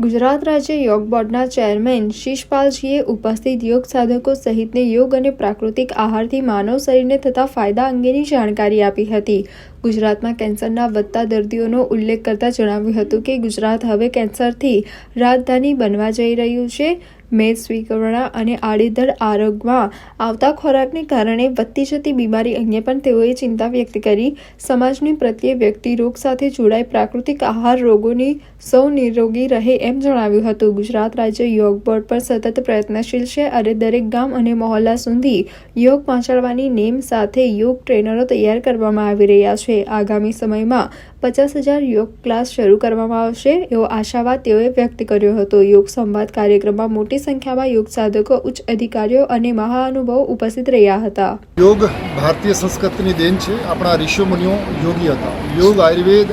ગુજરાત રાજ્ય યોગ બોર્ડના ચેરમેન શીશપાલજીએ ઉપસ્થિત યોગ સાધકો સહિતને યોગ અને પ્રાકૃતિક આહારથી માનવ શરીરને થતા ફાયદા અંગેની જાણકારી આપી હતી. ગુજરાતમાં કેન્સરના વધતા દર્દીઓનો ઉલ્લેખ કરતા જણાવ્યું હતું કે ગુજરાત હવે કેન્સરથી રાજધાની બનવા જઈ રહ્યું છે. મેદ સ્વીકરણા અને આડેધડ આરોગ્યમાં આવતા ખોરાકને કારણે વધતી જતી બીમારી અંગે પણ તેઓએ ચિંતા વ્યક્ત કરી. સમાજની પ્રત્યે વ્યક્તિ રોગ સાથે જોડાઈ પ્રાકૃતિક આહાર રોગોની સૌ નિરોગી રહે એમ જણાવ્યું હતું. ગુજરાત રાજ્ય યોગ બોર્ડ પર સતત પ્રયત્નશીલ છે અને દરેક ગામ અને મહોલ્લા સુધી યોગ પહોંચાડવાની નેમ સાથે યોગ ટ્રેનરો તૈયાર કરવામાં આવી રહ્યા છે. આગામી સમયમાં પચાસ હજાર યોગ ક્લાસ શરૂ કરવામાં આવશે એવો આશાવાદ તેઓએ વ્યક્ત કર્યો હતો. યોગ સંવાદ કાર્યક્રમમાં મોટી સંખ્યામાં યોગ સાધકો, ઉચ્ચ અધિકારીઓ અને મહાનુભાવો ઉપસ્થિત રહ્યા હતા. યોગ ભારતીય સંસ્કૃતિની દેન છે. આપણા ઋષિ મુનિઓ યોગી હતા. યોગ, આયુર્વેદ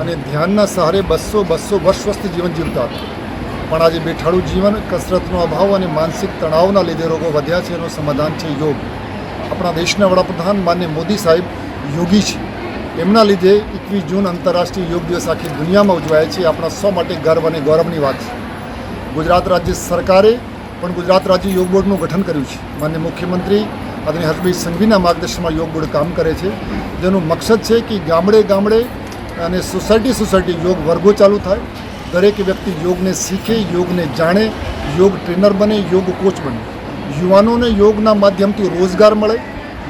અને ધ્યાનના સહારે બસો બસો વર્ષ સ્વસ્થ જીવન જીવતા હતા. પણ આજે બેઠાડું જીવન, કસરતનો અભાવ અને માનસિક તણાવના લીધે રોગો વધ્યા છે. એનું સમાધાન છે યોગ. આપણા દેશના વડાપ્રધાન માન્ય મોદી સાહેબ યોગી છે. એમના લીધે એકવીસ જૂન આંતરરાષ્ટ્રીય યોગ દિવસ આખી દુનિયામાં ઉજવાય છે. આપણા સૌ માટે ગર્વ અને ગૌરવની વાત છે. ગુજરાત રાજ્ય સરકારે પણ ગુજરાત રાજ્ય યોગ બોર્ડનું ગઠન કર્યું છે. માન્ય મુખ્યમંત્રી આદરણીય હર્ષભાઈ સંઘવીના માર્ગદર્શનમાં યોગ બોર્ડ કામ કરે છે. જેનું મકસદ છે કે ગામડે ગામડે અને સોસાયટી સોસાયટી યોગ વર્ગો ચાલુ થાય. દરેક વ્યક્તિ યોગને શીખે, યોગને જાણે, યોગ ટ્રેનર બને, યોગ કોચ બને. યુવાનોને યોગના માધ્યમથી રોજગાર મળે,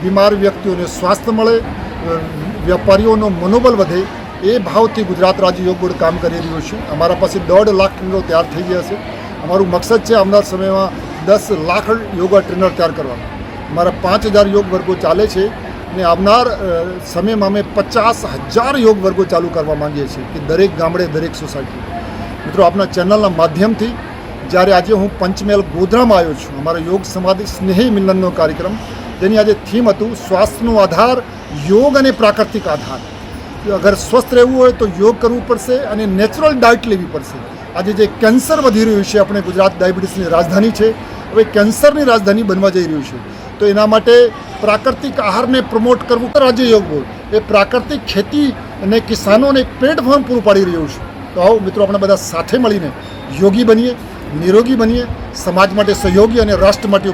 બીમાર વ્યક્તિઓને સ્વાસ્થ્ય મળે વેપારીઓનો મનોબળ વધે એ ભાવથી ગુજરાત રાજ્ય યોગ બોર્ડ કામ કરી રહ્યું છે. અમારા પાસે દોઢ લાખ ટ્રેનરો તૈયાર થઈ ગયા છે. અમારું મકસદ છે આવનાર સમયમાં દસ લાખ યોગા ટ્રેનર તૈયાર કરવાનું. અમારા પાંચ હજાર યોગ વર્ગો ચાલે છે ને આવનાર સમયમાં અમે પચાસ હજાર યોગ વર્ગો ચાલુ કરવા માંગીએ છીએ કે દરેક ગામડે, દરેક સોસાયટી. મિત્રો, આપના ચેનલના માધ્યમથી જ્યારે આજે હું પંચમહેલ ગોધરામાં આવ્યો છું, અમારો યોગ સમાધિ સ્નેહી મિલનનો કાર્યક્રમ, તેની આજે થીમ હતું સ્વાસ્થ્યનો આધાર, યોગ અને પ્રાકૃતિક આધાર. અગર સ્વસ્થ રહેવું હોય તો યોગ કરવું પડશે અને નેચરલ ડાયટ લેવી પડશે. આજે જે કેન્સર વધી રહ્યું છે, આપણે ગુજરાત ડાયાબિટીસની રાજધાની છે, હવે કેન્સરની રાજધાની બનવા જઈ રહ્યું છે. તો એના માટે પ્રાકૃતિક આહારને પ્રમોટ કરવું રાજ્ય યોગ બોર્ડ એ પ્રાકૃતિક ખેતી અને કિસાનોને એક પ્લેટફોર્મ પૂરું પાડી રહ્યું છે. તો આવો મિત્રો, આપણે બધા સાથે મળીને યોગી બનીએ, નિરોગી બનીએ, સમાજ માટે સહયોગી અને રાષ્ટ્ર માટે